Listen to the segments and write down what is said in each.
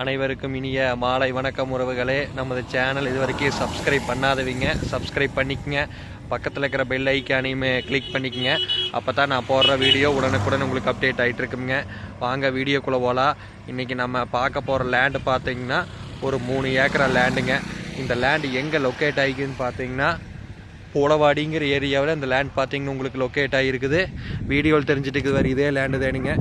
அனைவருக்கும் இனிய மாலை வணக்கம் உறவுகளே. நமது சேனல் இது வரைக்கும் சப்ஸ்கிரைப் பண்ணாதவங்க சப்ஸ்கிரைப் பண்ணிக்கங்க. பக்கத்தில் இருக்கிற பெல் ஐக்கானையுமே கிளிக் பண்ணிக்கங்க. அப்போ தான் நான் போடுற வீடியோ உடனுக்குடன் உங்களுக்கு அப்டேட் ஆகிட்டு இருக்குங்க. வாங்க வீடியோக்குள்ளே போகலாம் இன்றைக்கி நம்ம பார்க்க போகிற லேண்டு பார்த்தீங்கன்னா ஒரு மூணு ஏக்கரா லேண்டுங்க இந்த லேண்டு எங்கே லொக்கேட் ஆகிக்குதுன்னு பார்த்தீங்கன்னா போலவாடிங்கிற ஏரியாவில் இந்த லேண்ட் பார்த்தீங்கன்னா உங்களுக்கு லொக்கேட் ஆகிருக்குது வீடியோவில் தெரிஞ்சுட்டு இருக்குது வேறு இதே லேண்டு தானுங்க.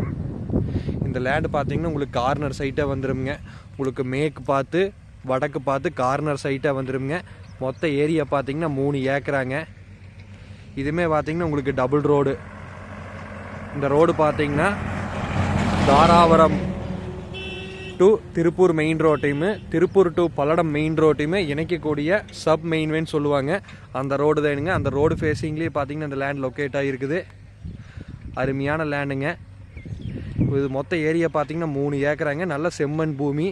இந்த லேண்டு பார்த்தீங்கன்னா உங்களுக்கு கார்னர் சைட்டாக வந்துருங்க உங்களுக்கு மேற்கு பார்த்து வடக்கு பார்த்து கார்னர் சைட்டாக வந்துருங்க மொத்த ஏரியா பார்த்தீங்கன்னா மூணு ஏக்கராங்க. இதுவுமே பார்த்தீங்கன்னா உங்களுக்கு டபுள் ரோடு இந்த ரோடு பார்த்தீங்கன்னா தாராவரம் டு திருப்பூர் மெயின் ரோட்டையுமே திருப்பூர் டு பல்லடம் மெயின் ரோட்டையுமே இணைக்கக்கூடிய சப் மெயின்வேன்னு சொல்லுவாங்க. அந்த ரோடு தானுங்க அந்த ரோடு ஃபேஸிங்லேயே பார்த்தீங்கன்னா இந்த லேண்ட் லொக்கேட் ஆகிருக்குது அருமையான லேண்டுங்க இது மொத்த ஏரியா பார்த்தீங்கன்னா மூணு ஏக்கராங்க. நல்ல செம்மண் பூமி.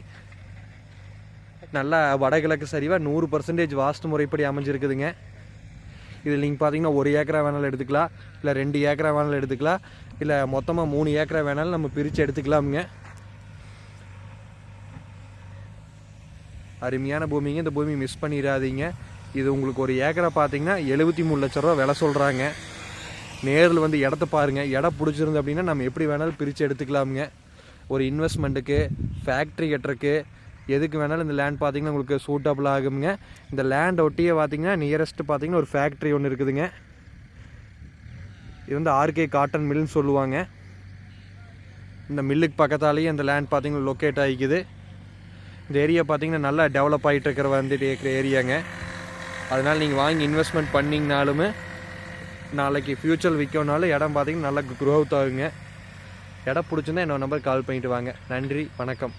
நல்லா வடகிழக்கு சரிவாக நூறு பர்சன்டேஜ் வாஸ்து முறைப்படி அமைஞ்சிருக்குதுங்க. இதில் நீங்கள் பார்த்தீங்கன்னா ஒரு ஏக்கரா வேணாலும் எடுத்துக்கலாம். இல்லை ரெண்டு ஏக்கரா வேணாலும் எடுத்துக்கலாம். இல்லை மொத்தமாக மூணு ஏக்கரா வேணாலும் நம்ம பிரித்து எடுத்துக்கலாமுங்க. அருமையான பூமிங்க. இந்த பூமி மிஸ் பண்ணிடாதீங்க. இது உங்களுக்கு ஒரு ஏக்கரை பார்த்தீங்கன்னா எழுபத்தி மூணு லட்ச ரூபா விலை சொல்கிறாங்க நேரில் வந்து இடத்த பாருங்கள் இடம் பிடிச்சிருந்து அப்படின்னா நம்ம எப்படி வேணாலும் பிரித்து எடுத்துக்கலாமுங்க. ஒரு இன்வெஸ்ட்மெண்ட்டுக்கு ஃபேக்ட்ரி கட்டுறக்கு எதுக்கு வேணாலும் இந்த லேண்ட் பார்த்திங்கன்னா உங்களுக்கு சூட்டபுள் ஆகுங்க இந்த லேண்ட் ஒட்டியே பார்த்திங்கன்னா நியரஸ்ட்டு பார்த்தீங்கன்னா ஒரு ஃபேக்ட்ரி ஒன்று இருக்குதுங்க. இது வந்து ஆர்கே காட்டன் மில்னு சொல்லுவாங்க. இந்த மில்லுக்கு பக்கத்தாலேயே இந்த லேண்ட் பார்த்தீங்கன்னா லொக்கேட் ஆகிக்குது. இந்த ஏரியா பார்த்தீங்கன்னா நல்லா டெவலப் ஆகிட்டு இருக்கிற வந்துட்டு இருக்கிற ஏரியாங்க அதனால் நீங்கள் வாங்கி இன்வெஸ்ட்மெண்ட் பண்ணிங்கனாலுமே நாளைக்கு ஃப்யூச்சர் விற்கணுனாலும் இடம் பார்த்தீங்கன்னா நல்லா க்ரோத் ஆகுங்க. இடம் பிடிச்சிருந்தா என்னோட நம்பர் கால் பண்ணிட்டு வாங்க. நன்றி வணக்கம்.